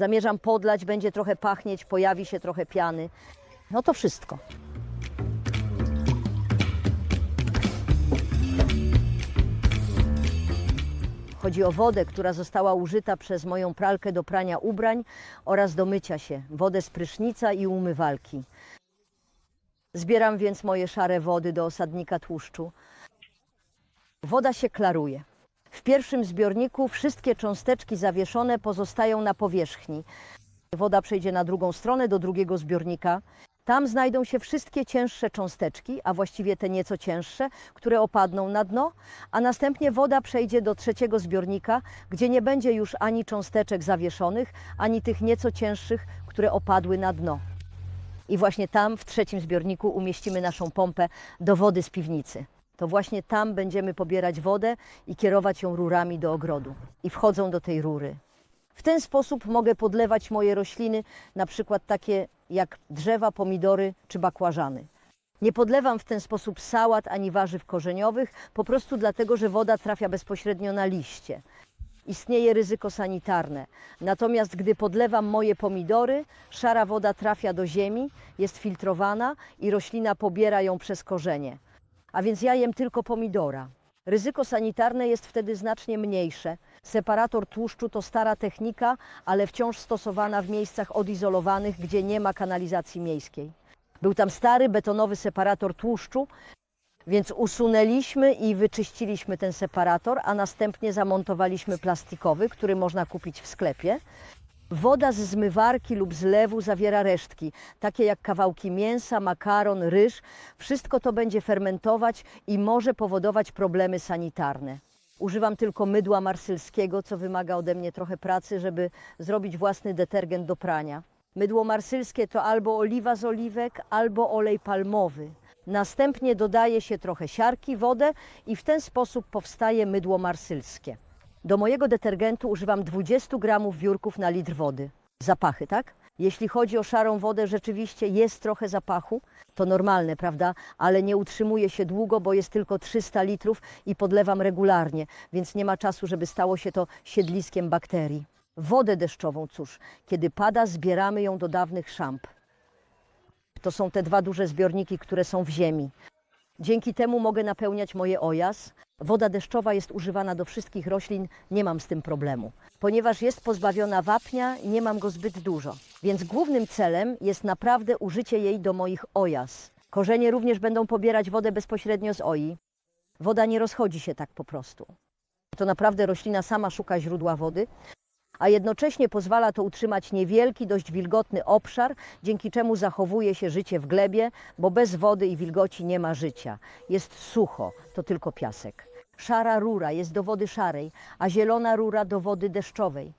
Zamierzam podlać, będzie trochę pachnieć, pojawi się trochę piany. No to wszystko. Chodzi o wodę, która została użyta przez moją pralkę do prania ubrań oraz do mycia się, wodę z prysznica i umywalki. Zbieram więc moje szare wody do osadnika tłuszczu. Woda się klaruje. W pierwszym zbiorniku wszystkie cząsteczki zawieszone pozostają na powierzchni. Woda przejdzie na drugą stronę do drugiego zbiornika. Tam znajdą się wszystkie cięższe cząsteczki, a właściwie te nieco cięższe, które opadną na dno, a następnie woda przejdzie do trzeciego zbiornika, gdzie nie będzie już ani cząsteczek zawieszonych, ani tych nieco cięższych, które opadły na dno. I właśnie tam, w trzecim zbiorniku, umieścimy naszą pompę do wody z piwnicy. To właśnie tam będziemy pobierać wodę i kierować ją rurami do ogrodu. I wchodzą do tej rury. W ten sposób mogę podlewać moje rośliny, na przykład takie jak drzewa, pomidory czy bakłażany. Nie podlewam w ten sposób sałat ani warzyw korzeniowych, po prostu dlatego, że woda trafia bezpośrednio na liście. Istnieje ryzyko sanitarne. Natomiast gdy podlewam moje pomidory, szara woda trafia do ziemi, jest filtrowana i roślina pobiera ją przez korzenie. A więc ja jem tylko pomidora. Ryzyko sanitarne jest wtedy znacznie mniejsze. Separator tłuszczu to stara technika, ale wciąż stosowana w miejscach odizolowanych, gdzie nie ma kanalizacji miejskiej. Był tam stary betonowy separator tłuszczu, więc usunęliśmy i wyczyściliśmy ten separator, a następnie zamontowaliśmy plastikowy, który można kupić w sklepie. Woda z zmywarki lub zlewu zawiera resztki, takie jak kawałki mięsa, makaron, ryż. Wszystko to będzie fermentować i może powodować problemy sanitarne. Używam tylko mydła marsylskiego, co wymaga ode mnie trochę pracy, żeby zrobić własny detergent do prania. Mydło marsylskie to albo oliwa z oliwek, albo olej palmowy. Następnie dodaje się trochę siarki, wodę i w ten sposób powstaje mydło marsylskie. Do mojego detergentu używam 20 gramów wiórków na litr wody. Zapachy, tak? Jeśli chodzi o szarą wodę, rzeczywiście jest trochę zapachu. To normalne, prawda? Ale nie utrzymuje się długo, bo jest tylko 300 litrów i podlewam regularnie, więc nie ma czasu, żeby stało się to siedliskiem bakterii. Wodę deszczową, cóż, kiedy pada, zbieramy ją do dawnych szamp. To są te dwa duże zbiorniki, które są w ziemi. Dzięki temu mogę napełniać moje ojas. Woda deszczowa jest używana do wszystkich roślin, nie mam z tym problemu. Ponieważ jest pozbawiona wapnia, nie mam go zbyt dużo. Więc głównym celem jest naprawdę użycie jej do moich ojas. Korzenie również będą pobierać wodę bezpośrednio z oi. Woda nie rozchodzi się tak po prostu. To naprawdę roślina sama szuka źródła wody, a jednocześnie pozwala to utrzymać niewielki, dość wilgotny obszar, dzięki czemu zachowuje się życie w glebie, bo bez wody i wilgoci nie ma życia. Jest sucho, to tylko piasek. Szara rura jest do wody szarej, a zielona rura do wody deszczowej.